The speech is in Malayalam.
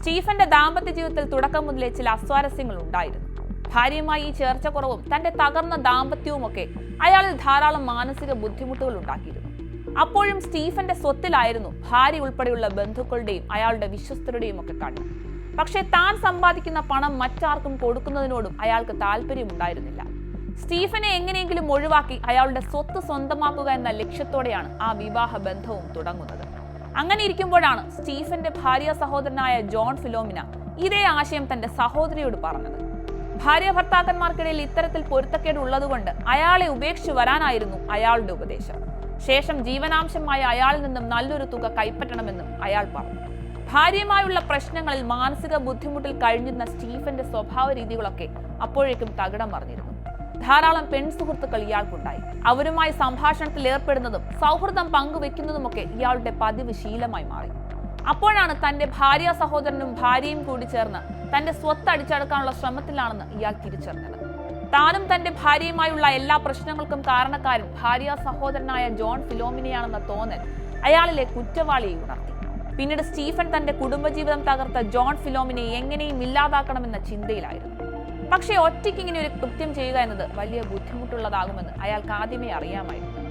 സ്റ്റീഫന്റെ ദാമ്പത്യ ജീവിതത്തിൽ തുടക്കം മുതലേ ചില അസ്വാരസ്യങ്ങൾ ഉണ്ടായിരുന്നു ഭാര്യയുമായി ഈ ചേർച്ച കുറവും തന്റെ തകർന്ന ദാമ്പത്യവും ഒക്കെ അയാളിൽ ധാരാളം മാനസിക ബുദ്ധിമുട്ടുകൾ ഉണ്ടാക്കിയിരുന്നു. അപ്പോഴും സ്റ്റീഫന്റെ സ്വത്തിലായിരുന്നു ഭാര്യ ഉൾപ്പെടെയുള്ള ബന്ധുക്കളുടെയും അയാളുടെ വിശ്വസ്തരുടെയും ഒക്കെ കണ്ണ്. പക്ഷേ താൻ സമ്പാദിക്കുന്ന പണം മറ്റാർക്കും കൊടുക്കുന്നതിനോടും അയാൾക്ക് താല്പര്യമുണ്ടായിരുന്നില്ല. സ്റ്റീഫനെ എങ്ങനെയെങ്കിലും ഒഴിവാക്കി അയാളുടെ സ്വത്ത് സ്വന്തമാക്കുക എന്ന ലക്ഷ്യത്തോടെയാണ് ആ വിവാഹ ബന്ധവും തുടങ്ങുന്നത്. അങ്ങനെ ഇരിക്കുമ്പോഴാണ് സ്റ്റീഫന്റെ ഭാര്യ സഹോദരനായ ജോൺ ഫിലോമിന ഇതേ ആശയം തന്റെ സഹോദരിയോട് പറഞ്ഞത്. ഭാര്യ ഭർത്താക്കന്മാർക്കിടയിൽ ഇത്തരത്തിൽ പൊരുത്തക്കേട് ഉള്ളതുകൊണ്ട് അയാളെ ഉപേക്ഷിച്ചു വരാനായിരുന്നു അയാളുടെ ഉപദേശം. ശേഷം ജീവനാംശമായ അയാളിൽ നിന്നും നല്ലൊരു തുക കൈപ്പറ്റണമെന്നും അയാൾ പറഞ്ഞു. ഭാര്യയുമായുള്ള പ്രശ്നങ്ങളിൽ മാനസിക ബുദ്ധിമുട്ടിൽ കഴിഞ്ഞിരുന്ന സ്റ്റീഫന്റെ സ്വഭാവ രീതികളൊക്കെ അപ്പോഴേക്കും തകിടം മറിഞ്ഞിരുന്നു. ധാരാളം പെൺ സുഹൃത്തുക്കൾ ഇയാൾക്കുണ്ടായി. അവരുമായി സംഭാഷണത്തിൽ ഏർപ്പെടുന്നതും സൗഹൃദം പങ്കുവെക്കുന്നതുമൊക്കെ ഇയാളുടെ പതിവ് ശീലമായി മാറി. അപ്പോഴാണ് തന്റെ ഭാര്യ സഹോദരനും ഭാര്യയും കൂടി ചേർന്ന് തന്റെ സ്വത്ത് അടിച്ചടക്കാനുള്ള ശ്രമത്തിലാണെന്ന് ഇയാൾ തിരിച്ചറിഞ്ഞത്. താനും തന്റെ ഭാര്യയുമായുള്ള എല്ലാ പ്രശ്നങ്ങൾക്കും കാരണക്കാരൻ ഭാര്യ സഹോദരനായ ജോൺ ഫിലോമിനെയാണെന്ന തോന്നൽ അയാളിലെ കുറ്റവാളിയെ ഉണർത്തി. പിന്നീട് സ്റ്റീഫൻ തന്റെ കുടുംബജീവിതം തകർത്ത ജോൺ ഫിലോമിനെ എങ്ങനെയും ഇല്ലാതാക്കണമെന്ന ചിന്തയിലായിരുന്നു. പക്ഷേ ഒറ്റയ്ക്ക് ഇങ്ങനെ ഒരു കൃത്യം ചെയ്യുക എന്നത് വലിയ ബുദ്ധിമുട്ടുള്ളതാകുമെന്ന് അയാൾക്ക് ആദ്യമേ അറിയാമായിരുന്നു.